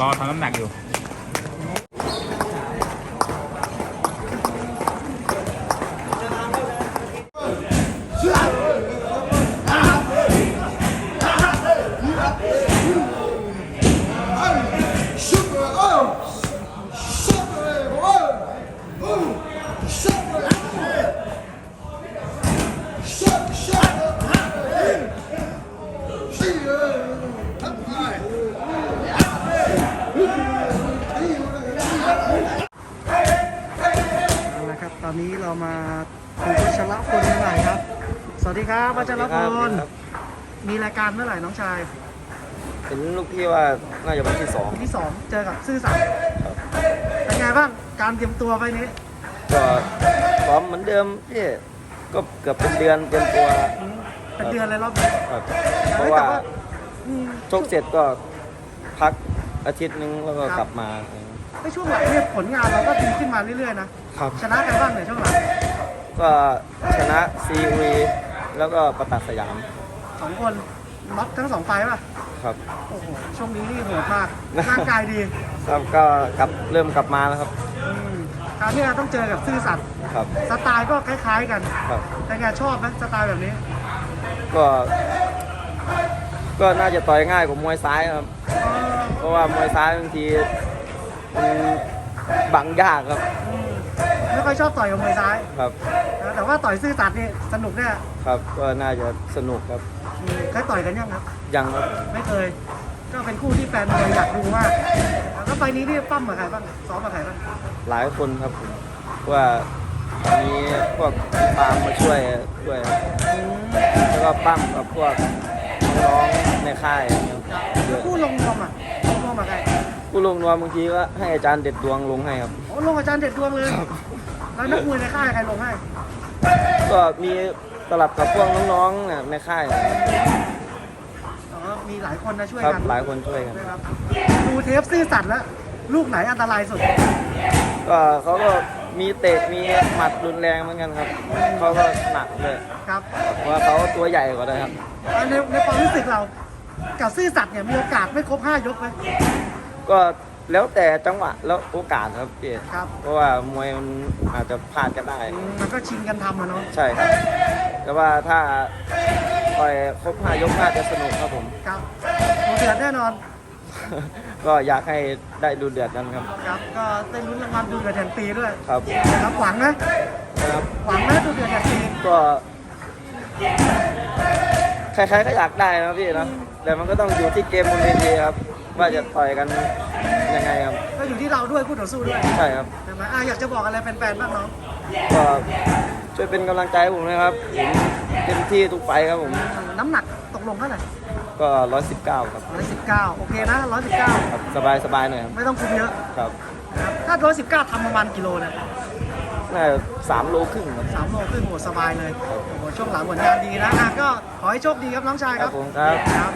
รอทำน้ำหนักอยู่ อาละครับตอนนี้เรามาคุยกับชละพลกันหน่อยครับ สวัสดีครับวัชรพลมีรายการเมื่อไหร่น้องชายเห็นลูกพี่ว่าน่าจะวันที่สองวันที่สองเจอกับซื่อสัตย์เป็นไงบ้างการเตรียมตัวไปนี้ก็ซ้อมเหมือนเดิมพี่ก็เกือบเป็นเดือนเตรียมตัวอืมเป็นเดือนเลยรอบนี้ครับเพเฮ้ยราะว่าแต่อืมชกเสร็จก็พักอาทิตย์นึงแล้วก็ครับกลับมา ไอ้ช่วงหลังเนี่ยผลงานเราก็ดีขึ้นมาเรื่อยๆนะครับ ชนะกันบ้างเนี่ยช่วงหลังก็ชนะซีอุยแล้วก็ประตัดสยามสองคนน็อกทั้งสองไฟล์ป่ะครับโอ้โหช่วงนี้นี่โหดมากร่างกายดีครับก็กลับเริ่มกลับมาแล้วครับอืมคราวนี้เราต้องเจอกับซื่อสัตย์ครับ สไตล์ก็คล้ายๆกันครับ แต่ไงชอบไหมสไตล์แบบนี้ก็ ก็น่าจะต่อยง่ายกว่ามวยซ้ายครับ เออเพราะว่ามวยซ้ายบางที มันบังยากครับอืมไม่ค่อยชอบต่อยกับมวยซ้ายครับนะแต่ว่าต่อยซื่อสัตย์นี่สนุกแน่ครับก็น่าจะสนุกครับอืมเคยต่อยกันยังครับ ยังครับไม่เคย ก็เป็นคู่ที่แฟนมวยอยากดูมากแล้วไฟล์นี้นี่ปั้มกับใครบ้าง ซ้อมกับใครบ้าง หลายคนครับผมว่ามีพวกปาล์มมาช่วยช่วยครับแล้วก็ปั้มกับพวกน้องๆในค่ายครับเยอะคู่ลงนวมอะลงนวมกับใคร ผู้ลงนวมบางทีก็ให้อาจารย์เด็ดดวงลงให้ครับ โอ้ลงอาจารย์เด็ดดวงเลย แล้วนักมวยในค่ายใครลงให้ก็มีสลับกับพวกน้องๆน่ะในค่ายอ๋อมีหลายคนนะช่วยครับกันหลายคนช่วยกัน นะครับดูเทปซื่อสัตย์แล้ว ลูกไหนอันตรายสุด ก็เขาก็มีเตะมีหมัดรุนแรงเหมือนกันครับ เขาก็หนักเลยครับเพราะว่าเขาตัวใหญ่กว่าเลยครับอ่าในในความรู้สึกเรา กับซื่อสัตย์เนี่ยมีโอกาสไม่ครบห้ายกไหม ก็แล้วแต่จังหวะแล้วโอกาสครับพี่ครับ เพราะว่ามวยมันอาจจะพลาดก็ได้อืมมันก็ชิงกันทำอะเนาะ ใช่ครับ แต่ว่าถ้าต่อยครบห้ายกน่าจะสนุกครับผม ครับดูเดือดแน่นอน ก็อยากให้ได้ดูเดือดกันครับ ครับ ก็ได้ลุ้นรางวัลดูเดือดแห่งปีด้วย ครับนะครับหวังนะนะครับ หวังนะดูเดือดแห่งปีก็ใครๆก็อยากได้นะพี่นะแต่มันก็ต้องอยู่ที่เกมบนเวทีครับ ว่าจะต่อยกันยังไงครับ ก็อยู่ที่เราด้วยผู้ต่อสู้ด้วยใช่ครับใช่ไหมอะอยากจะบอกอะไรแฟนๆบ้างน้องก็ช่วยเป็นกำลังใจให้ผมนะครับผมเต็มที่ทุกไฟท์ครับผมน้ำหนักตกลงเท่าไหร่ก็ร้อยสิบเก้าครับ ร้อยสิบเก้าโอเคนะร้อยสิบเก้าครับสบายสบายๆหน่อยครับไม่ต้องคุมเยอะครับนะครับถ้าร้อยสิบเก้าทำประมาณกิโลเนี่ย น่าจะสามโลครึ่งครับ สามโลครึ่งโหสบายเลยโอ้โหช่วงหลังผลงานดีนะอะก็ขอให้โชคดีครับน้องชายคครัรับบผมครับ ครับ